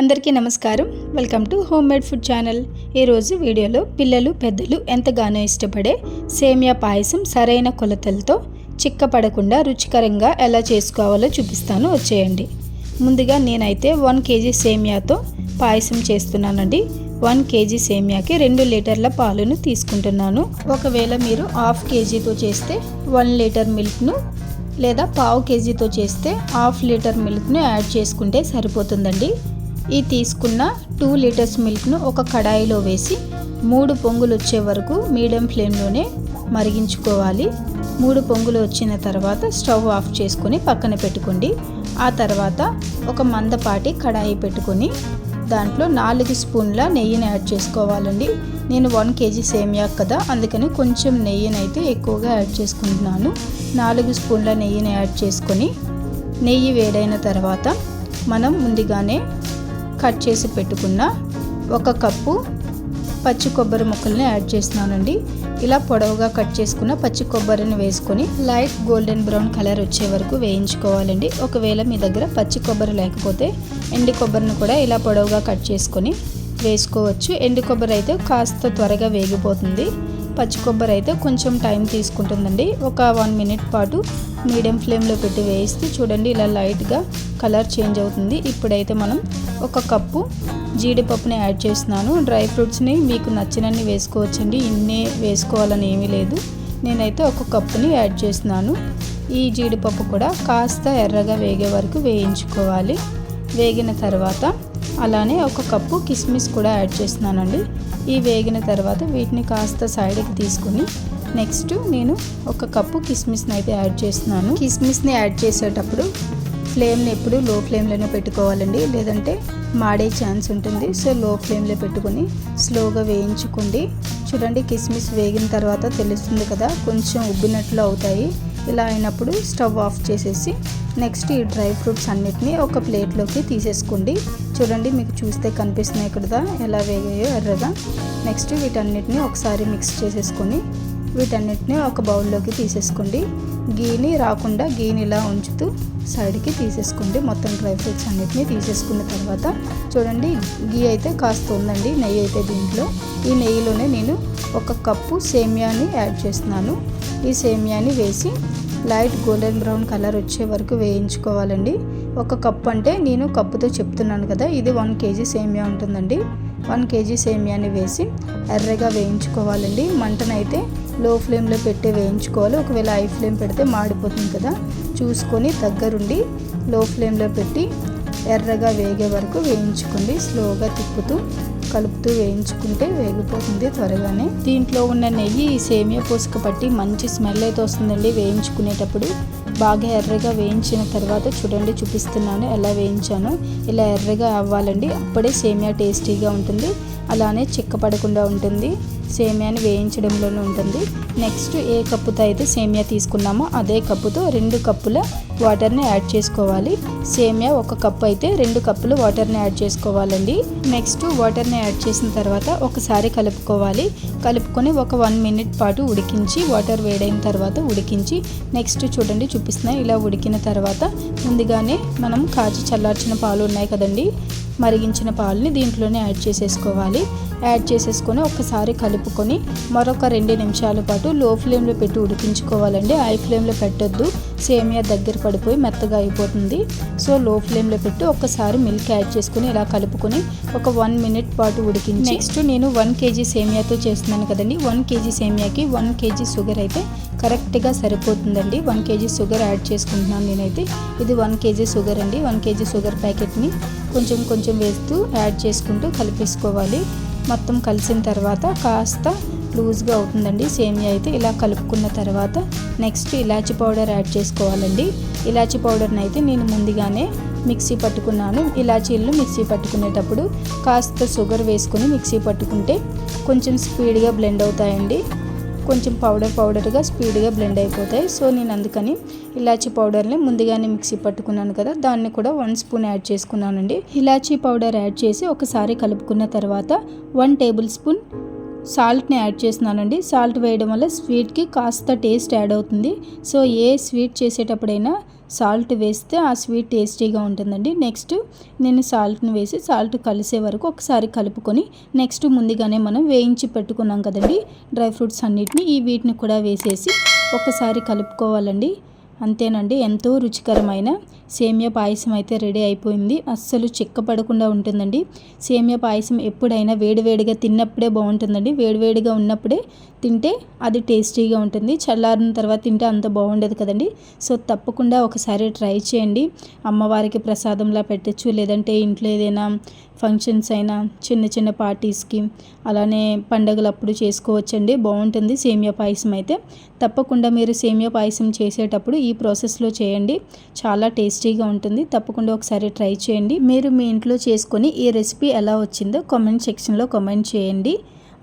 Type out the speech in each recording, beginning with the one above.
అందరికీ నమస్కారం. Welcome to home made food channel. ఈరోజు వీడియోలో పిల్లలు పెద్దలు ఎంతగానో ఇష్టపడే సేమియా పాయసం సరైన కొలతలతో చిక్కపడకుండా రుచికరంగా ఎలా చేసుకోవాలో చూపిస్తాను. వచ్చేయండి. ముందుగా నేనైతే వన్ కేజీ సేమియాతో పాయసం చేస్తున్నానండి. వన్ కేజీ సేమియాకి రెండు లీటర్ల పాలును తీసుకుంటున్నాను. ఒకవేళ మీరు హాఫ్ కేజీతో చేస్తే వన్ లీటర్ మిల్క్ను లేదా పావు కేజీతో చేస్తే హాఫ్ లీటర్ మిల్క్ను యాడ్ చేసుకుంటే సరిపోతుందండి. ఈ తీసుకున్న టూ లీటర్స్ మిల్క్ను ఒక కడాయిలో వేసి మూడు పొంగులు వచ్చే వరకు మీడియం ఫ్లేమ్లోనే మరిగించుకోవాలి. మూడు పొంగులు వచ్చిన తర్వాత స్టవ్ ఆఫ్ చేసుకొని పక్కన పెట్టుకోండి. ఆ తర్వాత ఒక మందపాటి కడాయి పెట్టుకొని దాంట్లో నాలుగు స్పూన్ల నెయ్యిని యాడ్ చేసుకోవాలండి. నేను వన్ కేజీ సేమియా కదా అందుకని కొంచెం నెయ్యిని అయితే ఎక్కువగా యాడ్ చేసుకుంటున్నాను. నాలుగు స్పూన్ల నెయ్యిని యాడ్ చేసుకొని నెయ్యి వేడైన తర్వాత మనం ముందుగానే కట్ చేసి పెట్టుకున్న ఒక కప్పు పచ్చి కొబ్బరి ముక్కల్ని యాడ్ చేస్తున్నానండి. ఇలా పొడవుగా కట్ చేసుకున్న పచ్చి కొబ్బరిని వేసుకొని లైట్ గోల్డెన్ బ్రౌన్ కలర్ వచ్చే వరకు వేయించుకోవాలండి. ఒకవేళ మీ దగ్గర పచ్చి కొబ్బరి లేకపోతే ఎండు కొబ్బరిని కూడా ఇలా పొడవుగా కట్ చేసుకొని వేసుకోవచ్చు. ఎండు కొబ్బరి అయితే కాస్త త్వరగా వేగిపోతుంది. పచ్చి కొబ్బరి అయితే కొంచెం టైం తీసుకుంటుందండి. ఒక వన్ మినిట్ పాటు మీడియం ఫ్లేమ్లో పెట్టి వేయిస్తే చూడండి ఇలా లైట్గా కలర్ చేంజ్ అవుతుంది. ఇప్పుడైతే మనం ఒక కప్పు జీడిపప్పుని యాడ్ చేస్తున్నాను. డ్రై ఫ్రూట్స్ని మీకు నచ్చినన్ని వేసుకోవచ్చండి. ఇన్నే వేసుకోవాలని ఏమీ లేదు. నేనైతే ఒక కప్పుని యాడ్ చేస్తున్నాను. ఈ జీడిపప్పు కూడా కాస్త ఎర్రగా వేగే వరకు వేయించుకోవాలి. వేగిన తర్వాత అలానే ఒక కప్పు కిస్మిస్ కూడా యాడ్ చేస్తున్నానండి. ఈ వేగిన తర్వాత వీటిని కాస్త సైడ్కి తీసుకుని నెక్స్ట్ నేను ఒక కప్పు కిస్మిస్ని అయితే యాడ్ చేస్తున్నాను. కిస్మిస్ని యాడ్ చేసేటప్పుడు ఫ్లేమ్ని ఎప్పుడు లో ఫ్లేమ్లోనే పెట్టుకోవాలండి. లేదంటే మాడే ఛాన్స్ ఉంటుంది. సో లో ఫ్లేమ్లో పెట్టుకొని స్లోగా వేయించుకోండి. చూడండి కిస్మిస్ వేగిన తర్వాత తెలుస్తుంది కదా కొంచెం ఉబ్బినట్లు అవుతాయి. ఇలా అయినప్పుడు స్టవ్ ఆఫ్ చేసేసి నెక్స్ట్ ఈ డ్రై ఫ్రూట్స్ అన్నిటినీ ఒక ప్లేట్లోకి తీసేసుకోండి. చూడండి మీకు చూస్తే కనిపిస్తున్నాయి కదా ఎలా వేగాయో ఎర్రగా. నెక్స్ట్ వీటన్నిటిని ఒకసారి మిక్స్ చేసేసుకొని వీటన్నిటిని ఒక బౌల్లోకి తీసేసుకోండి. గీని రాకుండా గీని ఇలా ఉంచుతూ సైడ్కి తీసేసుకోండి మొత్తం డ్రై ఫ్రూట్స్ అన్నిటిని తీసేసుకున్న తర్వాత చూడండి గీ అయితే కాస్త ఉందండి నెయ్యి అయితే దీంట్లో. ఈ నెయ్యిలోనే నేను ఒక కప్పు సేమియాని యాడ్ చేస్తున్నాను. ఈ సేమియాని వేసి లైట్ గోల్డెన్ బ్రౌన్ కలర్ వచ్చే వరకు వేయించుకోవాలండి. ఒక కప్పు అంటే నేను కప్పుతో చెప్తున్నాను కదా ఇది వన్ కేజీ సేమియా ఉంటుందండి. వన్ కేజీ సేమియాని వేసి ఎర్రగా వేయించుకోవాలండి. మంటనైతే లో ఫ్లేమ్లో పెట్టి వేయించుకోవాలి. ఒకవేళ హై ఫ్లేమ్ పెడితే మాడిపోతుంది కదా. చూసుకొని దగ్గరుండి లో ఫ్లేమ్లో పెట్టి ఎర్రగా వేగే వరకు వేయించుకోండి. స్లోగా తిప్పుతూ కలుపుతూ వేయించుకుంటే వేగిపోతుంది త్వరగానే. దీంట్లో ఉన్న నెయ్యి సేమియా పూసక పట్టి మంచి స్మెల్ అయితే వస్తుందండి వేయించుకునేటప్పుడు. బాగా ఎర్రగా వేయించిన తర్వాత చూడండి చూపిస్తున్నాను ఎలా వేయించాను. ఇలా ఎర్రగా అవ్వాలండి. అప్పుడే సేమియా టేస్టీగా ఉంటుంది. అలానే చిక్కపడకుండా ఉంటుంది. సేమియాని వేయించడంలోనే ఉంటుంది. నెక్స్ట్ ఏ కప్పుతో అయితే సేమియా తీసుకున్నామో అదే కప్పుతో రెండు కప్పుల వాటర్ని యాడ్ చేసుకోవాలి. సేమియా ఒక కప్పు అయితే రెండు కప్పులు వాటర్ని యాడ్ చేసుకోవాలండి. నెక్స్ట్ వాటర్ని యాడ్ చేసిన తర్వాత ఒకసారి కలుపుకోవాలి. కలుపుకొని ఒక వన్ మినిట్ పాటు ఉడికించి వాటర్ వేడైన తర్వాత ఉడికించి నెక్స్ట్ చూడండి చూపిస్తున్నాయి ఇలా ఉడికిన తర్వాత ముందుగానే మనం కాచి చల్లార్చిన పాలు ఉన్నాయి కదండి. మరిగించిన పాలని దీంట్లోనే యాడ్ చేసేసుకోవాలి. యాడ్ చేసేసుకొని ఒకసారి కలుపుకొని మరొక రెండు నిమిషాల పాటు లో ఫ్లేమ్లో పెట్టి ఉడికించుకోవాలండి. హై ఫ్లేమ్లో పెట్టొద్దు. సేమియా దగ్గర పడిపోయి మెత్తగా అయిపోతుంది. సో లో ఫ్లేమ్లో పెట్టి ఒకసారి మిల్క్ యాడ్ చేసుకుని ఇలా కలుపుకొని ఒక వన్ మినిట్ పాటు ఉడికించి నెక్స్ట్ నేను వన్ కేజీ సేమియాతో చేస్తున్నాను కదండి. వన్ కేజీ సేమియాకి వన్ కేజీ షుగర్ అయితే కరెక్ట్గా సరిపోతుందండి. వన్ కేజీ షుగర్ యాడ్ చేసుకుంటున్నాను నేనైతే. ఇది వన్ కేజీ షుగర్ అండి. వన్ కేజీ షుగర్ ప్యాకెట్ని కొంచెం కొంచెం వేస్తూ యాడ్ చేసుకుంటూ కలిపేసుకోవాలి. మొత్తం కలిసిన తర్వాత కాస్త లూజ్గా అవుతుందండి. సేమియా అయితే ఇలా కలుపుకున్న తర్వాత నెక్స్ట్ ఇలాచి పౌడర్ యాడ్ చేసుకోవాలండి. ఇలాచి పౌడర్ని అయితే నేను ముందుగానే మిక్సీ పట్టుకున్నాను. ఇలాచీలను మిక్సీ పట్టుకునేటప్పుడు కాస్త షుగర్ వేసుకొని మిక్సీ పట్టుకుంటే కొంచెం స్పీడ్గా బ్లెండ్ అవుతాయండి. కొంచెం పౌడర్ పౌడర్గా స్పీడ్గా బ్లెండ్ అయిపోతాయి. సో నేను అందుకని ఇలాచీ పౌడర్ని ముందుగానే మిక్సీ పట్టుకున్నాను కదా దాన్ని కూడా వన్ స్పూన్ యాడ్ చేసుకున్నానండి. ఇలాచీ పౌడర్ యాడ్ చేసి ఒకసారి కలుపుకున్న తర్వాత వన్ టేబుల్ స్పూన్ సాల్ట్ని యాడ్ చేస్తున్నానండి. సాల్ట్ వేయడం వల్ల స్వీట్కి కాస్త టేస్ట్ యాడ్ అవుతుంది. సో ఏ స్వీట్ చేసేటప్పుడైనా సాల్ట్ వేస్తే ఆ స్వీట్ టేస్టీగా ఉంటుందండి. నెక్స్ట్ నేను సాల్ట్ని వేసి సాల్ట్ కలిసే వరకు ఒకసారి కలుపుకొని నెక్స్ట్ ముందుగానే మనం వేయించి పెట్టుకున్నాం కదండి డ్రై ఫ్రూట్స్ అన్నిటిని. ఈ వీటిని కూడా వేసేసి ఒకసారి కలుపుకోవాలండి. అంతేనండి ఎంతో రుచికరమైన సేమియా పాయసం అయితే రెడీ అయిపోయింది. అస్సలు చిక్కపడకుండా ఉంటుందండి. సేమియా పాయసం ఎప్పుడైనా వేడివేడిగా తిన్నప్పుడే బాగుంటుందండి. వేడివేడిగా ఉన్నప్పుడే తింటే అది టేస్టీగా ఉంటుంది. చల్లారిన తర్వాత తింటే అంత బాగుండదు కదండి. సో తప్పకుండా ఒకసారి ట్రై చేయండి. అమ్మవారికి ప్రసాదంలా పెట్టచ్చు లేదంటే ఇంట్లో ఏదైనా ఫంక్షన్స్ అయినా చిన్న చిన్న పార్టీస్కి అలానే పండగలప్పుడు చేసుకోవచ్చండి. బాగుంటుంది. సేమియా పాయసం అయితే. తప్పకుండా మీరు సేమియా పాయసం చేసేటప్పుడు ఈ ప్రాసెస్లో చేయండి. చాలా టేస్టీగా ఉంటుంది. తప్పకుండా ఒకసారి ట్రై చేయండి. మీరు మీ ఇంట్లో చేసుకొని ఈ రెసిపీ ఎలా వచ్చిందో కామెంట్ సెక్షన్లో కామెంట్ చేయండి.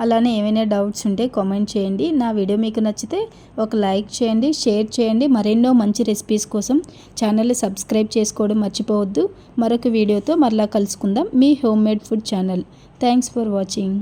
అలానే ఏమైనా డౌట్స్ ఉంటే కామెంట్ చేయండి. నా వీడియో మీకు నచ్చితే ఒక లైక్ చేయండి షేర్ చేయండి. మరెన్నో మంచి రెసిపీస్ కోసం ఛానల్ని సబ్స్క్రైబ్ చేసుకోవడం మర్చిపోవద్దు. మరొక వీడియోతో మరలా కలుసుకుందాం. మీ home made food channel. Thanks for watching.